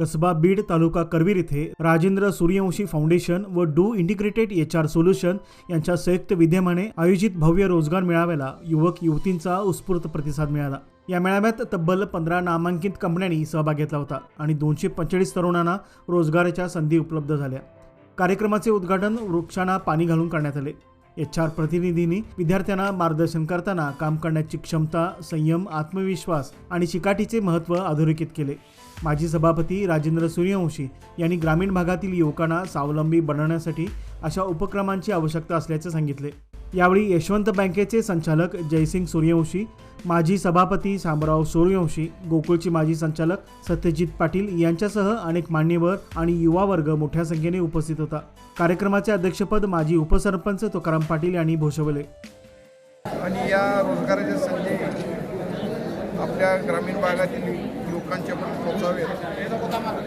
कसबा बीड तालुका करवीर इथे राजेंद्र सूर्यवंशी फाउंडेशन व do integrated H R solution यांच्या संयुक्त विद्यमाने आयोजित भव्य रोजगार मेळाव्याला युवक युवतींचा उत्स्फूर्त प्रतिसाद मिळाला. या मेळाव्यात तब्बल पंधरा नामांकित कंपन्यांनी सहभाग घेतला होता आणि दोनशे पंचेचाळीस तरुणांना रोजगाराच्या संधी उपलब्ध झाल्या. कार्यक्रमाचे उद्घाटन वृक्षांना पाणी घालून करण्यात आले. एच आर प्रतिनिधींनी विद्यार्थ्यांना मार्गदर्शन करताना काम करण्याची क्षमता संयम आत्मविश्वास आणि चिकाटीचे महत्त्व अधोरेखित केले. माजी सभापती राजेंद्र सूर्यवंशी यांनी ग्रामीण भागातील युवकांना स्वावलंबी बनवण्यासाठी अशा उपक्रमांची आवश्यकता असल्याचे सांगितले. यावेळी यशवंत बँकेचे संचालक जयसिंग सूर्यवंशी माजी सभापती शामराव सूर्यवंशी गोकुळचे माजी संचालक सत्यजित पाटील यांच्यासह अनेक मान्यवर आणि युवा वर्ग मोठ्या संख्येने उपस्थित होता. कार्यक्रमाचे अध्यक्षपद माजी उपसरपंच तुकाराम पाटील यांनी भूषवले. आणि या रोजगाराच्या संधी आपल्या ग्रामीण भागातील युवकांच्या पण पोचावेत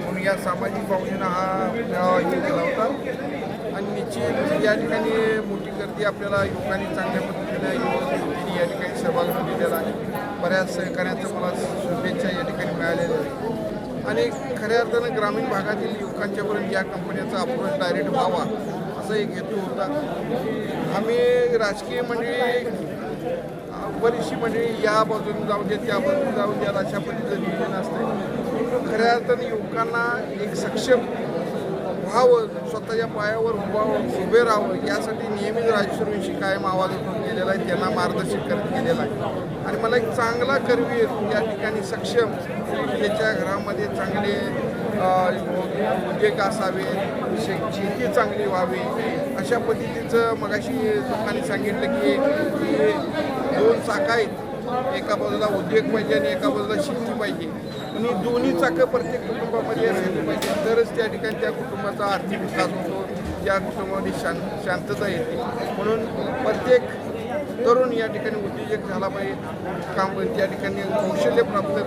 म्हणून या सामाजिक भावनेनं हा मेळावा केला होता. आणि या ठिकाणी मोठी गर्दी आपल्याला युवकांनी चांगल्या पद्धतीने युवक या ठिकाणी सहभाग दिलेला आहे. बऱ्याच सहकार्याचं मला शुभेच्छा या ठिकाणी मिळालेल्या आहेत. आणि खऱ्या अर्थानं ग्रामीण भागातील युवकांच्यापर्यंत या कंपन्याचा अप्रोच डायरेक्ट व्हावा असा एक हेतू होता. आम्ही राजकीय मंडळी बरीचशी मंडळी या बाजूने जाऊ दे त्या बाजूने जाऊ द्या अशा पद्धतीचं नियोजन असते खऱ्या अर्थानं युवकांना एक सक्षम व्हावं स्वतःच्या पायावर उभा उभे राहावं यासाठी नेहमीच राजश्रमीशी कायम आवाज उठून गेलेला आहे त्यांना मार्गदर्शन करत गेलेला आहे. आणि मला एक चांगला करवीर या ठिकाणी सक्षम त्याच्या घरामध्ये चांगले उद्योग असावे शेती चांगली व्हावी अशा पद्धतीचं मगाशी लोकांनी सांगितलं की की दोन चाका आहेत. एका बाजूला उद्योग पाहिजे आणि एका बाजूला शेती पाहिजे. आणि दोन्ही चाकं प्रत्येक कुटुंबामध्ये असली पाहिजे. तरच त्या ठिकाणी त्या कुटुंबाचा आर्थिक विकास होतो त्या कुटुंबामध्ये शां शांतता येते. म्हणून प्रत्येक तरुण या ठिकाणी उद्योजक झाला पाहिजे. काम त्या ठिकाणी कौशल्य प्राप्त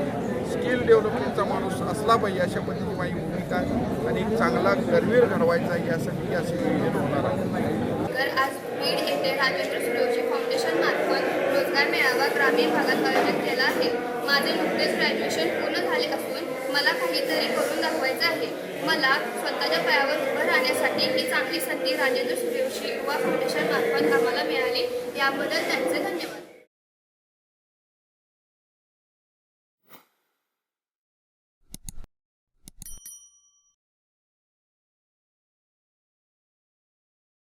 स्किल डेव्हलपमेंटचा माणूस असला पाहिजे अशा पद्धतीची माझी भूमिका आणि चांगला गरवीर घडवायचा यासाठी असे होणार आहे. तर आज बीड येथे राजेंद्र सूर्यवंशी फाउंडेशन मार्फत रोजगार मेळावा ग्रामीण भागात आयोजित केला आहे. माझे नुकतेच ग्रॅज्युएशन पूर्ण झाले असून मला काहीतरी करून दाखवायचं आहे. मला स्वतःच्या पायावर उभं राहण्यासाठी ही चांगली संधी राजेंद्र सूर्यवंशी युवा फाउंडेशन मार्फत आम्हाला मिळाली. याबद्दल त्यांचे धन्यवाद.